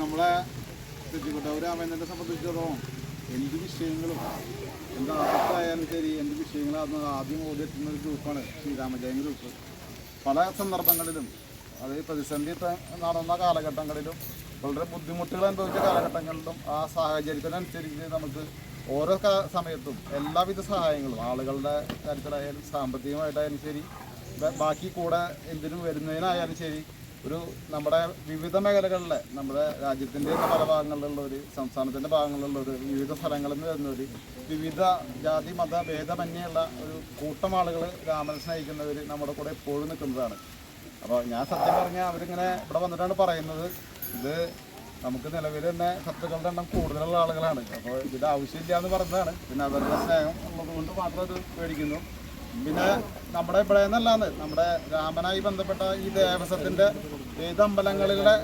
കേശവ രാമേന്ദ്രനെ സംബന്ധിച്ചിടത്തോളം എന്ത് വിഷയങ്ങളും എന്ത് ആർക്കായാലും ശരി എന്ത് വിഷയങ്ങളാണ് ആദ്യം ഓടിയെത്തുന്ന ഒരു ഗ്രൂപ്പാണ് ശ്രീരാമജയൻ ഗ്രൂപ്പ്. പല സന്ദർഭങ്ങളിലും അത് പ്രതിസന്ധി നടന്ന കാലഘട്ടങ്ങളിലും വളരെ ബുദ്ധിമുട്ടുകൾ അനുഭവിച്ച കാലഘട്ടങ്ങളിലും ആ സാഹചര്യത്തിനനുസരിച്ച് നമുക്ക് ഓരോ സമയത്തും എല്ലാവിധ സഹായങ്ങളും ആളുകളുടെ കാര്യത്തിലായാലും സാമ്പത്തികമായിട്ടായാലും ശരി ബാക്കി കൂടെ എന്തിനും വരുന്നതിനായാലും ശരി ഒരു നമ്മുടെ വിവിധ മേഖലകളിലെ നമ്മുടെ രാജ്യത്തിന്റെ പല ഭാഗങ്ങളിലുള്ള ഒരു സംസ്ഥാനത്തിന്റെ ഭാഗങ്ങളിലുള്ള ഒരു വിവിധ സ്ഥലങ്ങളിൽ നിന്ന് വരുന്ന ഒരു വിവിധ ജാതി മത ഭേദമന്യുള്ള ഒരു കൂട്ടം ആളുകൾ രാമനെ സ്നേഹിക്കുന്നവർ നമ്മുടെ കൂടെ എപ്പോഴും നിൽക്കുന്നതാണ്. അപ്പോൾ ഞാൻ സത്യം പറഞ്ഞാൽ അവരിങ്ങനെ ഇവിടെ വന്നിട്ടാണ് പറയുന്നത്. ഇത് നമുക്ക് നിലവിൽ തന്നെ ശത്രുക്കളുടെ എണ്ണം കൂടുതലുള്ള ആളുകളാണ്. അപ്പോൾ ഇത് ആവശ്യമില്ല എന്ന് പറഞ്ഞതാണ്. പിന്നെ അവരുടെ സ്നേഹം ഉള്ളത് കൊണ്ട് മാത്രം അത് മേടിക്കുന്നു പിന്നെ നമ്മുടെ ഇവിടെ നിന്നല്ലാന്ന് നമ്മുടെ രാമനായി ബന്ധപ്പെട്ട ഈ ദേവസ്വത്തിന്റെ ഏത് അമ്പലങ്ങളിലെ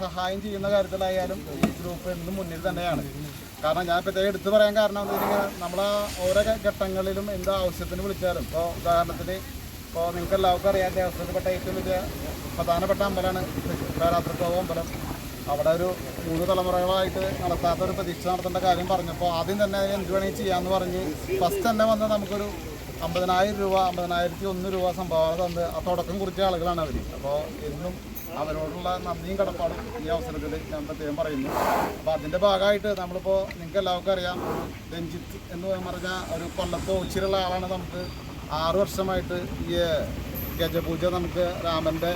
സഹായം ചെയ്യുന്ന കാര്യത്തിലായാലും ഈ ഗ്രൂപ്പ് എന്നും മുന്നിൽ തന്നെയാണ്. കാരണം ഞാൻ പ്രത്യേകം എടുത്തു പറയാൻ കാരണം എന്താ വെച്ചാൽ നമ്മളെ ഓരോ ഘട്ടങ്ങളിലും എന്ത് ആവശ്യത്തിന് വിളിച്ചാലും ഇപ്പോൾ ഉദാഹരണത്തിന് ഇപ്പോൾ നിങ്ങൾക്ക് എല്ലാവർക്കും അറിയാം ദേവസ്വത്തിൽപ്പെട്ട ഏറ്റവും വലിയ പ്രധാനപ്പെട്ട അമ്പലമാണ് രാത്രിക്കോവ അമ്പലം. അവിടെ ഒരു മൂന്ന് തലമുറകളായിട്ട് നടത്താത്ത ഒരു പ്രതീക്ഷ നടത്തേണ്ട കാര്യം പറഞ്ഞപ്പോൾ ആദ്യം തന്നെ എന്ത് വേണമെങ്കിൽ ചെയ്യാമെന്ന് പറഞ്ഞ് ഫസ്റ്റ് തന്നെ വന്ന് നമുക്കൊരു അമ്പതിനായിരം രൂപ അമ്പതിനായിരത്തി ഒന്ന് രൂപ സംഭാവന തന്ന് ആ തുടക്കം കുറിച്ച ആളുകളാണ് അവർ അപ്പോൾ എന്നും അവരോടുള്ള നന്ദിയും കടപ്പാടും ഈ അവസരത്തിൽ ഞാൻ പ്രത്യേകം പറയുന്നു. അപ്പോൾ അതിന്റെ ഭാഗമായിട്ട് നമ്മളിപ്പോൾ നിങ്ങൾക്ക് എല്ലാവർക്കും അറിയാം രഞ്ജിത്ത് എന്ന് പറഞ്ഞ ഒരു കൊല്ലത്ത് ഒച്ചിലുള്ള ആളാണ് നമുക്ക് ആറു വർഷമായിട്ട് ഈ ഗജപൂജ നമുക്ക് രാമന്റെ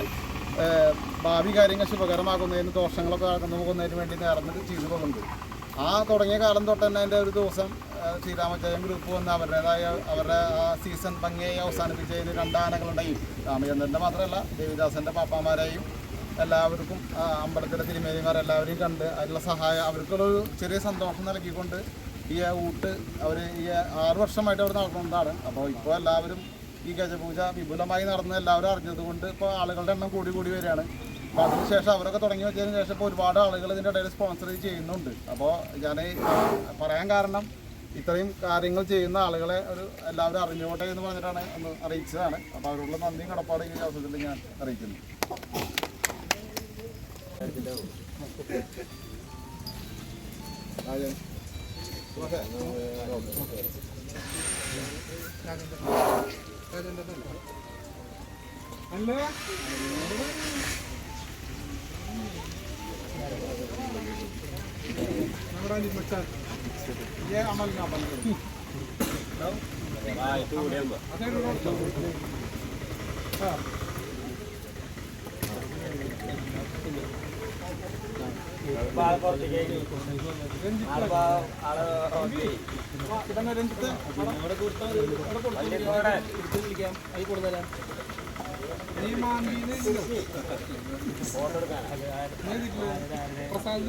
ഭാവി കാര്യങ്ങൾ ശുഭകരമാക്കുന്നതിന് ദോഷങ്ങളൊക്കെ അകന്നു പോകുന്നതിന് വേണ്ടി നേർന്നിട്ട് ചെയ്തു പോകുന്നുണ്ട്. ആ തുടങ്ങിയ കാലം തൊട്ട് തന്നെ അതിന്റെ ഒരു ദിവസം ശ്രീരാമജയം ഗ്രൂപ്പ് വന്ന് അവരുടേതായ അവരുടെ ആ സീസൺ ഭംഗിയായി അവസാനിപ്പിച്ചതിന് രണ്ടാനകളുണ്ടെങ്കിൽ രാമചന്ദ്രന്റെ മാത്രമല്ല ദേവിദാസന്റെ പാപ്പാമാരെയും എല്ലാവർക്കും അമ്പലത്തിലെ തിരുമേനിമാർ എല്ലാവരെയും കണ്ട് അതിനുള്ള സഹായം അവർക്കുള്ളൊരു ചെറിയ സന്തോഷം നൽകിക്കൊണ്ട് ഈ ഊട്ട് അവർ ഈ ആറ് വർഷമായിട്ട് അവർ നടക്കുന്നതാണ് അപ്പോൾ ഇപ്പോൾ എല്ലാവരും ഈ ഗജപൂജ വിപുലമായി നടന്ന് എല്ലാവരും അറിഞ്ഞതുകൊണ്ട് ഇപ്പോൾ ആളുകളുടെ എണ്ണം കൂടി കൂടി വരികയാണ്. അപ്പോൾ അതിനുശേഷം അവരൊക്കെ തുടങ്ങി വെച്ചതിന് ശേഷം ഇപ്പോൾ ഒരുപാട് ആളുകൾ ഇതിന്റെ ഇടയിൽ സ്പോൺസർ ചെയ്യുന്നുണ്ട്. അപ്പോൾ ഞാൻ പറയാൻ കാരണം ഇത്രയും കാര്യങ്ങൾ ചെയ്യുന്ന ആളുകളെ ഒരു എല്ലാവരും അറിഞ്ഞോട്ടെ എന്ന് പറഞ്ഞിട്ടാണ് ഒന്ന് അറിയിച്ചതാണ്. അപ്പോൾ അവരോടുള്ള നന്ദിയും കടപ്പാടും ഈ അവസരത്തിൽ ഞാൻ അറിയിക്കുന്നു. ये अमल में अमल करो। ഇതന്നെ രഞ്ജിത്ത് നീ മാമീനെ प्रसाद